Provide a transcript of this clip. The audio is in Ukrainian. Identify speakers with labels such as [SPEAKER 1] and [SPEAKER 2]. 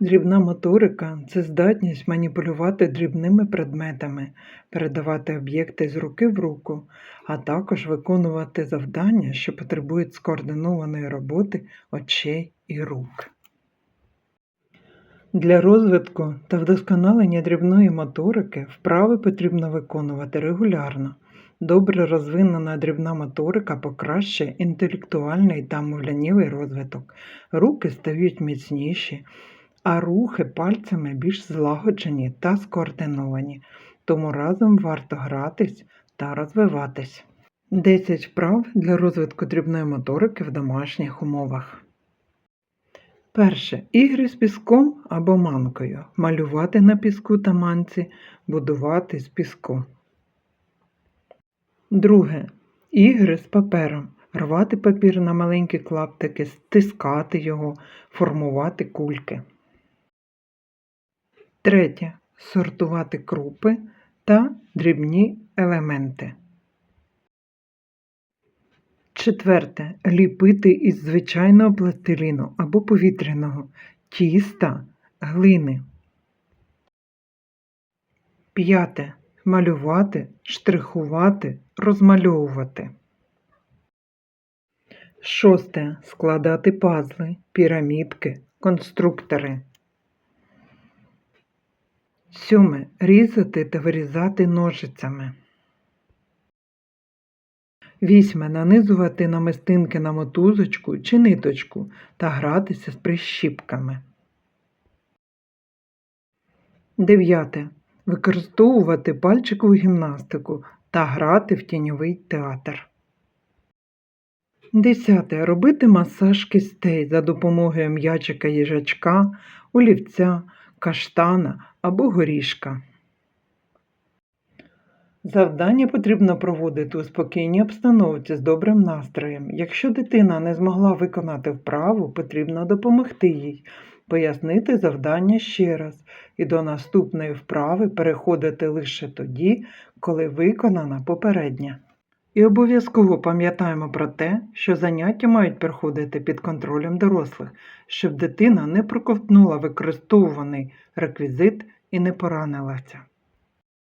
[SPEAKER 1] Дрібна моторика це здатність маніпулювати дрібними предметами, передавати об'єкти з руки в руку, а також виконувати завдання, що потребують скоординованої роботи очей і рук. Для розвитку та вдосконалення дрібної моторики вправи потрібно виконувати регулярно. Добре розвинена дрібна моторика покращує інтелектуальний та мовлянівий розвиток. Руки стають міцніші, а рухи пальцями більш злагоджені та скоординовані. Тому разом варто гратись та розвиватись. 10 вправ для розвитку дрібної моторики в домашніх умовах. Перше. Ігри з піском або манкою. Малювати на піску та манці, будувати з піску. Друге. Ігри з папером. Рвати папір на маленькі клаптики, стискати його, формувати кульки. Третє. Сортувати крупи та дрібні елементи. Четверте. Ліпити із звичайного пластиліну або повітряного, тіста, глини. П'яте. Малювати, штрихувати, розмальовувати. Шосте. Складати пазли, пірамідки, конструктори. Сьоме. Різати та вирізати ножицями. Вісьме. Нанизувати намистинки на мотузочку чи ниточку та гратися з прищіпками. Дев'яте. Використовувати пальчикову гімнастику та грати в тіньовий театр. Десяте. Робити масаж кистей за допомогою м'ячика їжачка, олівця, каштана або горішка. Завдання потрібно проводити у спокійній обстановці з добрим настроєм. Якщо дитина не змогла виконати вправу, потрібно допомогти їй, пояснити завдання ще раз і до наступної вправи переходити лише тоді, коли виконана попередня. І обов'язково пам'ятаємо про те, що заняття мають проходити під контролем дорослих, щоб дитина не проковтнула використовуваний реквізит і не поранилася.